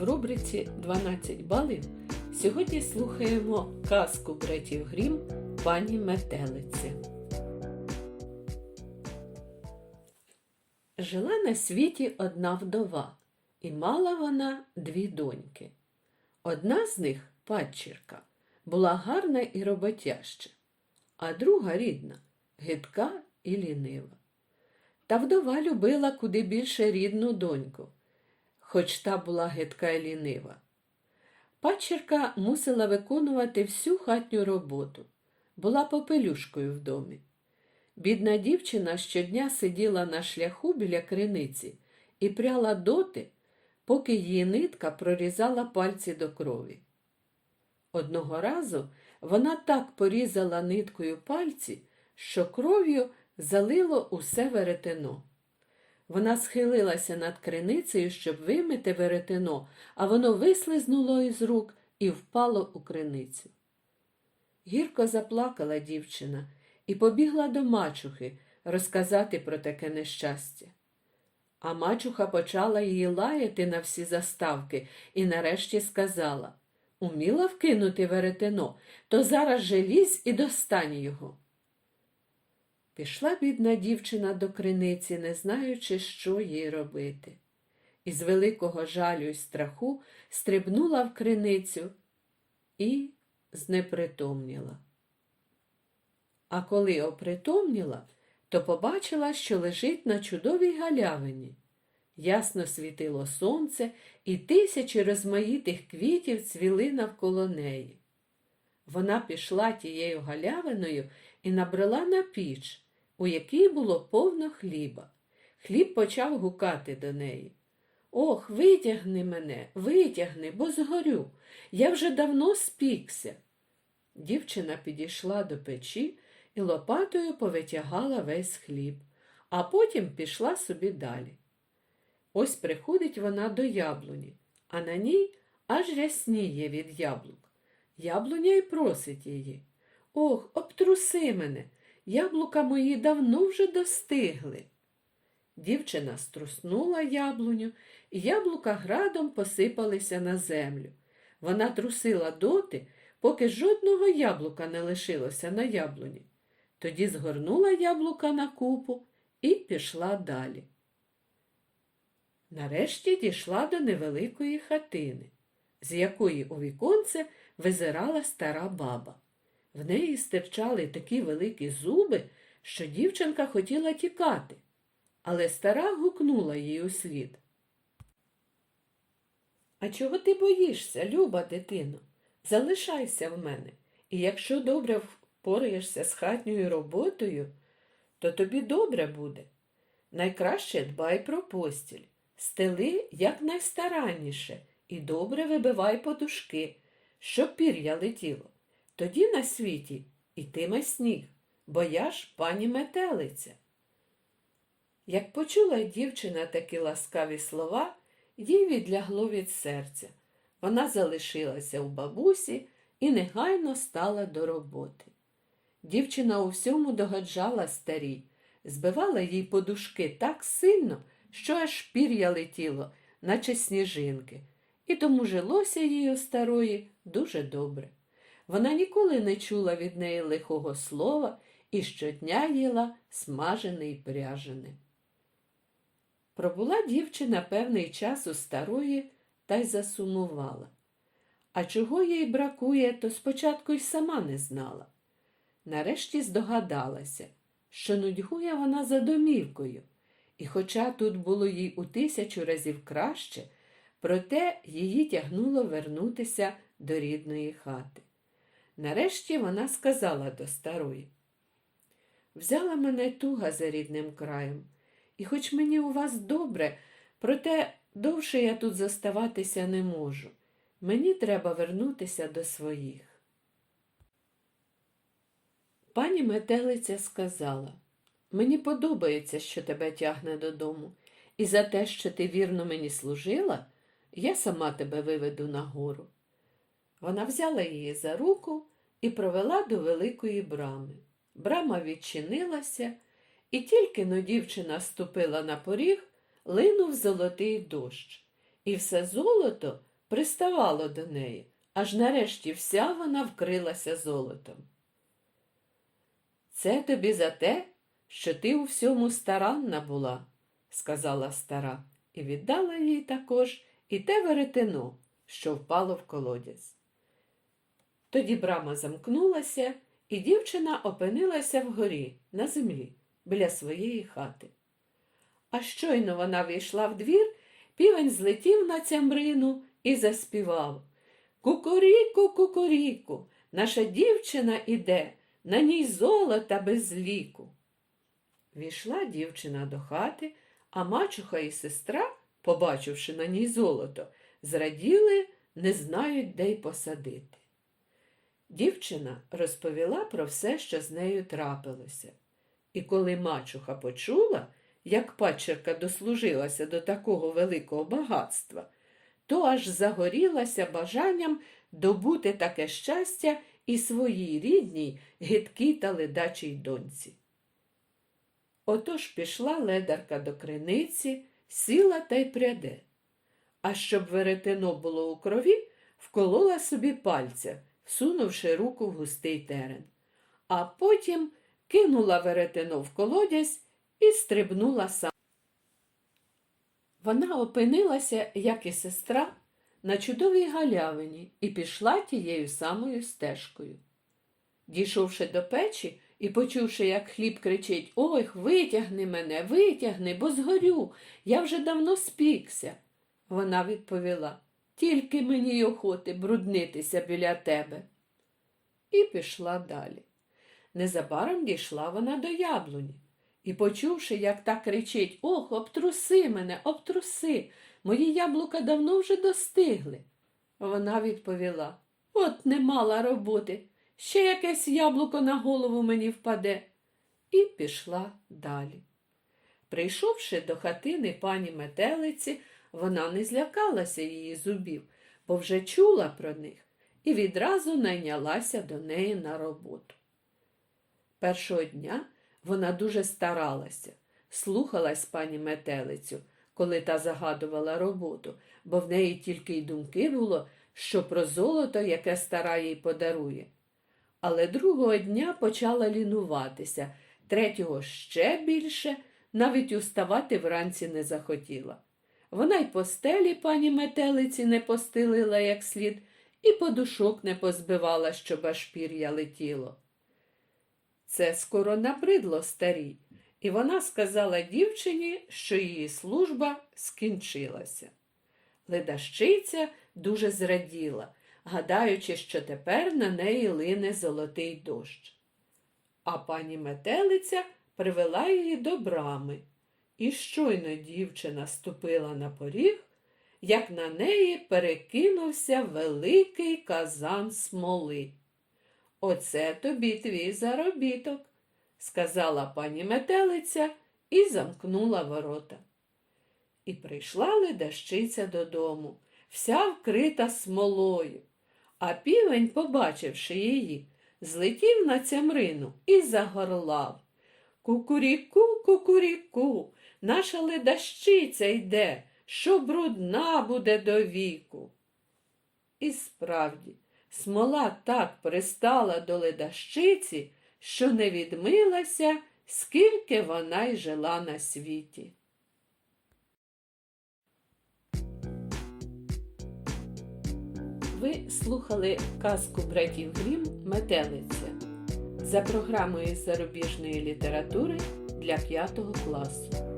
В рубриці 12 балів сьогодні слухаємо казку братів Грім пані Метелиці. Жила на світі одна вдова, і мала вона дві доньки. Одна з них, падчірка, була гарна і роботяща, а друга рідна, гидка і лінива. Та вдова любила куди більше рідну доньку, хоч та була гидка і лінива. Падчірка мусила виконувати всю хатню роботу, була попелюшкою в домі. Бідна дівчина щодня сиділа на шляху біля криниці і пряла доти, поки її нитка прорізала пальці до крові. Одного разу вона так порізала ниткою пальці, що кров'ю залило усе веретено. Вона схилилася над криницею, щоб вимити веретено, а воно вислизнуло із рук і впало у криницю. Гірко заплакала дівчина і побігла до мачухи розказати про таке нещастя. А мачуха почала її лаяти на всі заставки і нарешті сказала Уміла вкинути веретено, то зараз же лізь і достань його. Пішла бідна дівчина до криниці, не знаючи, що їй робити. Із великого жалю й страху стрибнула в криницю і знепритомніла. А коли опритомніла, то побачила, що лежить на чудовій галявині. Ясно світило сонце, і тисячі розмаїтих квітів цвіли навколо неї. Вона пішла тією галявиною і набрела на піч, у якій було повно хліба. Хліб почав гукати до неї. Ох, витягни мене, витягни, бо згорю. Я вже давно спікся. Дівчина підійшла до печі і лопатою повитягала весь хліб, а потім пішла собі далі. Ось приходить вона до яблуні, а на ній аж рясніє від яблук. Яблуня й просить її. Ох, обтруси мене, яблука мої давно вже достигли. Дівчина струснула яблуню, і яблука градом посипалися на землю. Вона трусила доти, поки жодного яблука не лишилося на яблуні. Тоді згорнула яблука на купу і пішла далі. Нарешті дійшла до невеликої хатини, з якої у віконце визирала стара баба. В неї стирчали такі великі зуби, що дівчинка хотіла тікати, але стара гукнула їй услід. А чого ти боїшся, люба дитино? Залишайся в мене, і якщо добре впораєшся з хатньою роботою, то тобі добре буде. Найкраще дбай про постіль, стели якнайстаранніше і добре вибивай подушки, щоб пір'я летіло. Тоді на світі ітиме сніг, бо я ж пані метелиця. Як почула дівчина такі ласкаві слова, їй відлягло від серця. Вона залишилася у бабусі і негайно стала до роботи. Дівчина у всьому догаджала старій, збивала їй подушки так сильно, що аж пір'я летіло, наче сніжинки, і тому жилося їй у старої дуже добре. Вона ніколи не чула від неї лихого слова і щодня їла смажене й пряжене. Пробула дівчина певний час у старої та й засумувала. А чого їй бракує, то спочатку й сама не знала. Нарешті здогадалася, що нудьгує вона за домівкою, і хоча тут було їй у тисячу разів краще, проте її тягнуло вернутися до рідної хати. Нарешті вона сказала до старої Взяла мене туга за рідним краєм, і хоч мені у вас добре, проте довше я тут заставатися не можу. Мені треба вернутися до своїх. Пані метелиця сказала Мені подобається, що тебе тягне додому, і за те, що ти вірно мені служила, я сама тебе виведу нагору. Вона взяла її за руку і провела до великої брами. Брама відчинилася, і тільки но дівчина ступила на поріг, линув золотий дощ, і все золото приставало до неї, аж нарешті вся вона вкрилася золотом. Це тобі за те, що ти у всьому старанна була, сказала стара, і віддала їй також і те веретено, що впало в колодязь. Тоді брама замкнулася, і дівчина опинилася вгорі, на землі, біля своєї хати. А щойно вона вийшла в двір, півень злетів на цямрину і заспівав Кукуріку, кукуріку, наша дівчина іде, на ній золота без ліку. Війшла дівчина до хати, а мачуха і сестра, побачивши на ній золото, зраділи, не знають, де й посадити. Дівчина розповіла про все, що з нею трапилося. І коли мачуха почула, як падчерка дослужилася до такого великого багатства, то аж загорілася бажанням добути таке щастя і своїй рідній, гидкій та ледачій доньці. Отож пішла ледарка до криниці, сіла та й пряде. А щоб веретено було у крові, вколола собі пальця, всунувши руку в густий терен. А потім кинула веретено в колодязь і стрибнула сама. Вона опинилася, як і сестра, на чудовій галявині і пішла тією самою стежкою. Дійшовши до печі і почувши, як хліб кричить Ой, витягни мене, витягни, бо згорю, я вже давно спікся. Вона відповіла Тільки мені й охоти бруднитися біля тебе. І пішла далі. Незабаром дійшла вона до яблуні. І, почувши, як та кричить Ох, обтруси мене, обтруси, мої яблука давно вже достигли. Вона відповіла От не мала роботи, ще якесь яблуко на голову мені впаде. І пішла далі. Прийшовши до хатини пані метелиці, вона не злякалася її зубів, бо вже чула про них і відразу найнялася до неї на роботу. Першого дня вона дуже старалася, слухалась пані метелицю, коли та загадувала роботу, бо в неї тільки й думки було, що про золото, яке стара їй подарує. Але другого дня почала лінуватися, третього ще більше, навіть уставати вранці не захотіла. Вона й постелі пані метелиці не постелила як слід, і подушок не позбивала, щоб аж пір'я летіло. Це скоро набридло старій, і вона сказала дівчині, що її служба скінчилася. Ледащиця дуже зраділа, гадаючи, що тепер на неї лине золотий дощ. А пані метелиця привела її до брами, і щойно дівчина ступила на поріг, як на неї перекинувся великий казан смоли. Оце тобі твій заробіток, сказала пані метелиця і замкнула ворота. І прийшла ледащиця додому, вся вкрита смолою. А півень, побачивши її, злетів на цямрину і загорлав. Кукуріку, кукуріку, наша ледащиця йде, що брудна буде до віку. І справді, смола так пристала до ледащиці, що не відмилася, скільки вона й жила на світі. Ви слухали казку братів Грім Метелиця за програмою зарубіжної літератури для 5 класу.